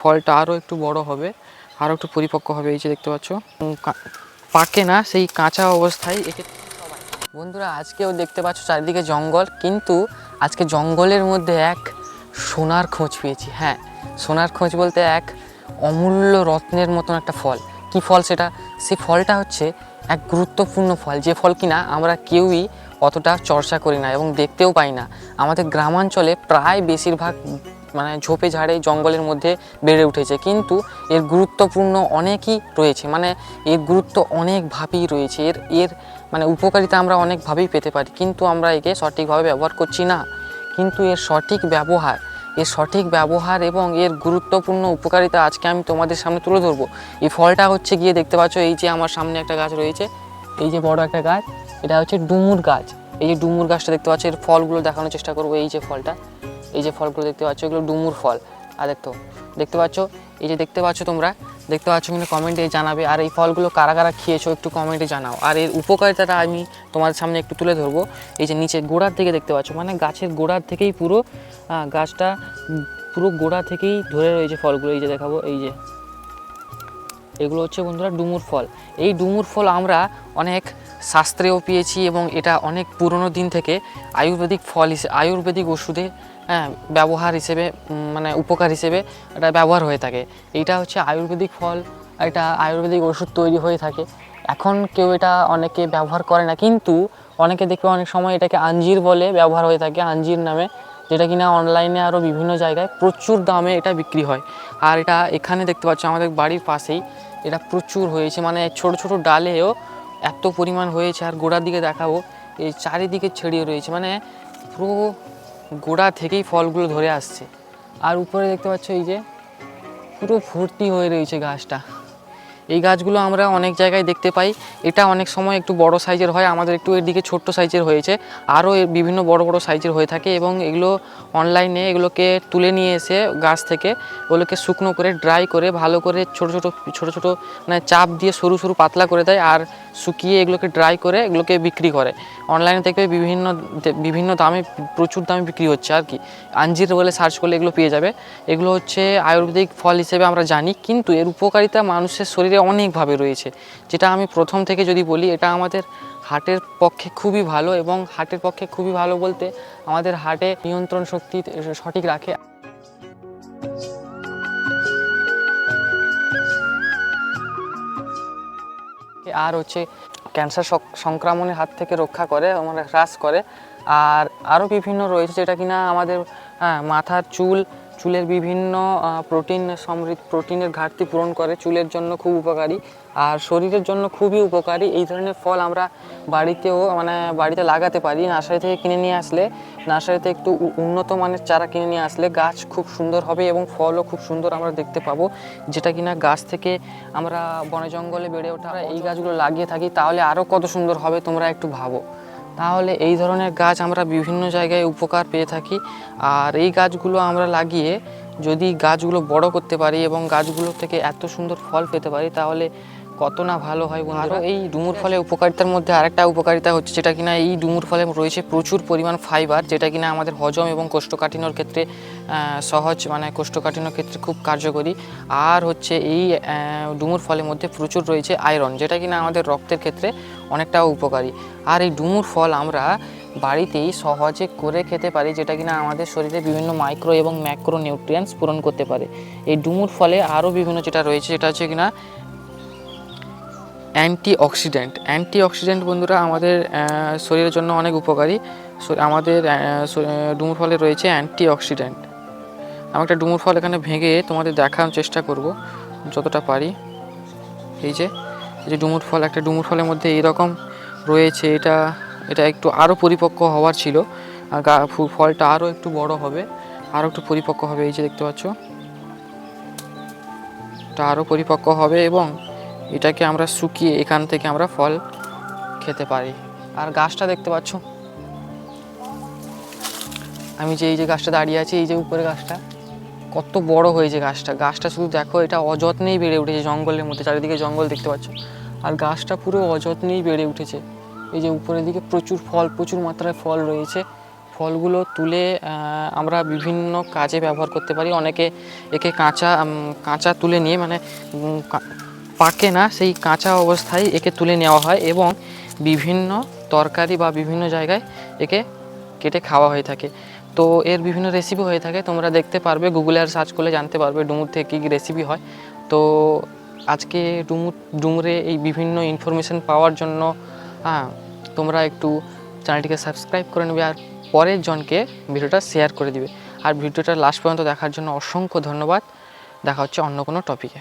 ফলটা আরও একটু বড় হবে, আরও একটু পরিপক্ক হবে, এই যে দেখতে পাচ্ছ। পাকে না, সেই কাঁচা অবস্থায় একে বন্ধুরা, আজকেও দেখতে পাচ্ছ চারিদিকে জঙ্গল, কিন্তু আজকে জঙ্গলের মধ্যে এক সোনার খোঁজ পেয়েছি। হ্যাঁ সোনার খোঁজ বলতে এক অমূল্য রত্নের মতন একটা ফল। কি ফল সেটা? সেই ফলটা হচ্ছে এক গুরুত্বপূর্ণ ফল। যে ফল কিনা আমরা কেউই অতটা চর্চা করি না এবং দেখতেও পাই না। আমাদের গ্রামাঞ্চলে প্রায় বেশিরভাগ মানে ঝোপে ঝাড়ে জঙ্গলের মধ্যে বেড়ে উঠেছে। কিন্তু এর গুরুত্বপূর্ণ অনেকই রয়েছে। মানে এর গুরুত্ব অনেকভাবেই রয়েছে। এর এর মানে উপকারিতা আমরা অনেকভাবেই পেতে পারি। কিন্তু আমরা একে সঠিকভাবে ব্যবহার করছি না। কিন্তু এর সঠিক ব্যবহার, এর সঠিক ব্যবহার এবং এর গুরুত্বপূর্ণ উপকারিতা আজকে আমি তোমাদের সামনে তুলে ধরবো। এই ফলটা হচ্ছে গিয়ে দেখতে পাচ্ছ, এই যে আমার সামনে একটা গাছ রয়েছে। এই যে বড় একটা গাছ, এটা হচ্ছে ডুমুর গাছ। এই যে ডুমুর গাছটা দেখতে পাচ্ছ, এর ফলগুলো দেখানোর চেষ্টা করব এই যে ফলটা। এই যে ফলগুলো দেখতে পাচ্ছ, এগুলো ডুমুর ফল। আর দেখতো দেখতে পাচ্ছ? এই যে দেখতে পাচ্ছ তোমরা? দেখতে পাচ্ছ কিন্তু কমেন্টে জানাবে, আর এই ফলগুলো কারা কারা খেয়েছো একটু কমেন্টে জানাও। আর এর উপকারিতাটা আমি তোমাদের সামনে একটু তুলে ধরবো। এই যে নিচে গোড়ার থেকে দেখতে পাচ্ছ মানে গাছের গোড়ার থেকেই পুরো গাছটা, পুরো গোড়া থেকেই ধরে রয়েছে ফলগুলো। এই যে দেখাবো, এই যে। এগুলো হচ্ছে বন্ধুরা ডুমুর ফল। এই ডুমুর ফল আমরা অনেক শাস্ত্রেও পেয়েছি এবং এটা অনেক পুরনো দিন থেকে আয়ুর্বেদিক ফল হিসেবে আয়ুর্বেদিক ওষুধে হ্যাঁ ব্যবহার হিসেবে মানে উপকার হিসেবে এটা ব্যবহার হয়ে থাকে। এইটা হচ্ছে আয়ুর্বেদিক ফল এটা আয়ুর্বেদিক ওষুধ তৈরি হয়ে থাকে। এখন কেউ এটা অনেকে ব্যবহার করে না, কিন্তু অনেকে দেখবে অনেক সময় এটাকে আঞ্জির বলে ব্যবহার হয়ে থাকে, আঞ্জির নামে, যেটা কিনা অনলাইনে আরও বিভিন্ন জায়গায় প্রচুর দামে এটা বিক্রি হয়। আর এটা এখানে দেখতে পাচ্ছ, আমাদের বাড়ির পাশেই এটা প্রচুর হয়েছে মানে ছোট ছোট ডালেও এত পরিমাণ হয়েছে। আর গোড়ার দিকে দেখাবো, এই চারিদিকে ছড়িয়ে রয়েছে মানে পুরো গোড়া থেকেই ফলগুলো ধরে আসছে। আর উপরে দেখতে পাচ্ছ এই যে পুরো ভর্তি হয়ে রয়েছে গাছটা। এই গাছগুলো আমরা অনেক জায়গায় দেখতে পাই। এটা অনেক সময় একটু বড় সাইজের হয়, আমাদের একটু এর দিকে ছোট্ট সাইজের হয়েছে। আরও বিভিন্ন বড় বড় সাইজের হয়ে থাকে এবং এগুলো অনলাইনে এগুলোকে তুলে নিয়ে এসে গাছ থেকে ওগুলোকে শুকনো করে ড্রাই করে, ভালো করে ছোট ছোট ছোট ছোট মানে চাপ দিয়ে সরু সরু পাতলা করে দেয়। আর শুকিয়ে এগুলোকে ড্রাই করে এগুলোকে বিক্রি করে। অনলাইনে থেকে বিভিন্ন বিভিন্ন দামে, প্রচুর দামে বিক্রি হচ্ছে আর কি। আঞ্জির বলে সার্চ করলে এগুলো পেয়ে যাবে। এগুলো হচ্ছে আয়ুর্বেদিক ফল হিসেবে আমরা জানি, কিন্তু এর উপকারিতা মানুষের শরীরে অনেকভাবে রয়েছে। যেটা আমি প্রথম থেকে যদি বলি, এটা আমাদের হার্টের পক্ষে খুবই ভালো এবং হার্টের পক্ষে খুবই ভালো বলতে আমাদের হার্টে নিয়ন্ত্রণ শক্তি সঠিক রাখে। আর হচ্ছে ক্যান্সার সক- সংক্রমণের হাত থেকে রক্ষা করে মানে হ্রাস করে। আর আরও বিভিন্ন রয়েছে যেটা কিনা আমাদের হ্যাঁ, মাথার চুল চুলের বিভিন্ন প্রোটিন সমৃদ্ধ প্রোটিনের ঘাটতি পূরণ করে, চুলের জন্য খুব উপকারী। আর শরীরের জন্য খুবই উপকারী। এই ধরনের ফল আমরা বাড়িতেও মানে বাড়িতে লাগাতে পারি। নার্সারি থেকে কিনে নিয়ে আসলে, নার্সারিতে একটু উন্নত মানের চারা কিনে নিয়ে আসলে গাছ খুব সুন্দর হবে এবং ফলও খুব সুন্দর আমরা দেখতে পাবো। যেটা কিনা গাছ থেকে আমরা বনে জঙ্গলে বেড়ে ওঠা এই গাছগুলো লাগিয়ে থাকি, তাহলে আরও কত সুন্দর হবে তোমরা একটু ভাবো। তাহলে এই ধরনের গাছ আমরা বিভিন্ন জায়গায় উপকার পেয়ে থাকি। আর এই গাছগুলো আমরা লাগিয়ে যদি গাছগুলো বড় করতে পারি এবং গাছগুলো থেকে এত সুন্দর ফল পেতে পারি, তাহলে কত না ভালো হয় বন্ধুরা। এই ডুমুর ফলে উপকারিতার মধ্যে আরেকটা উপকারিতা হচ্ছে যেটা কিনা এই ডুমুর ফলে রয়েছে প্রচুর পরিমাণ ফাইবার যেটা কিনা আমাদের হজম এবং কোষ্ঠকাঠিন্যর ক্ষেত্রে সহজ মানে কোষ্ঠকাঠিন্যর ক্ষেত্রে খুব কার্যকরী। আর হচ্ছে এই ডুমুর ফলের মধ্যে প্রচুর রয়েছে আয়রন যেটা কিনা আমাদের রক্তের ক্ষেত্রে অনেকটা উপকারী। আর এই ডুমুর ফল আমরা বাড়িতেই সহজে করে খেতে পারি, যেটা কিনা আমাদের শরীরে বিভিন্ন মাইক্রো এবং ম্যাক্রো নিউট্রিয়েন্টস পূরণ করতে পারে। এই ডুমুর ফলে আরও বিভিন্ন যেটা রয়েছে যেটা হচ্ছে কিনা অ্যান্টি অক্সিডেন্ট অ্যান্টি অক্সিডেন্ট বন্ধুরা আমাদের শরীরের জন্য অনেক উপকারী। আমাদের ডুমুর ফলে রয়েছে অ্যান্টি অক্সিডেন্ট আমি একটা ডুমুর ফল এখানে ভেঙে তোমাদের দেখানোর চেষ্টা করব, যতটা পারি। এই যে এই যে ডুমুর ফল, একটা ডুমুর ফলের মধ্যে এরকম রয়েছে, এটা এটা একটু আরও পরিপক্ক হওয়ার ছিল। ফলটা আরও একটু বড় হবে, আরও একটু পরিপক্ক হবে, এই যে দেখতে পাচ্ছ। এটা আরও পরিপক্ক হবে এবং এটাকে আমরা শুকিয়ে এখান থেকে আমরা ফল খেতে পারি। আর গাছটা দেখতে পাচ্ছ? আমি যে এই যে গাছটা দাঁড়িয়ে আছি, এই যে উপরে গাছটা, কত বড় হয়েছে গাছটা। গাছটা শুধু দেখো, এটা অযত্নেই বেড়ে উঠেছে জঙ্গলের মধ্যে, চারিদিকে জঙ্গল দেখতে পাচ্ছ। আর গাছটা পুরো অযত্নেই বেড়ে উঠেছে। এই যে উপরের দিকে প্রচুর ফল, প্রচুর মাত্রায় ফল রয়েছে। ফলগুলো তুলে আমরা বিভিন্ন কাজে ব্যবহার করতে পারি। অনেকে একে কাঁচা কাঁচা তুলে নিয়ে মানে পাকে না, সেই কাঁচা অবস্থায় একে তুলে নেওয়া হয় এবং বিভিন্ন তরকারি বা বিভিন্ন জায়গায় একে কেটে খাওয়া হয়ে থাকে। তো এর বিভিন্ন রেসিপি হয়ে থাকে, তোমরা দেখতে পারবে গুগলে আর সার্চ করলে জানতে পারবে ডুমুর থেকে কী কী রেসিপি হয়। তো আজকে ডুমুর, ডুমুরে এই বিভিন্ন ইনফরমেশন পাওয়ার জন্য হ্যাঁ তোমরা একটু চ্যানেলটিকে সাবস্ক্রাইব করে নেবে আর পরের জনকে ভিডিওটা শেয়ার করে দিবে। আর ভিডিওটা লাস্ট পর্যন্ত দেখার জন্য অসংখ্য ধন্যবাদ। দেখা হচ্ছে অন্য কোনো টপিকে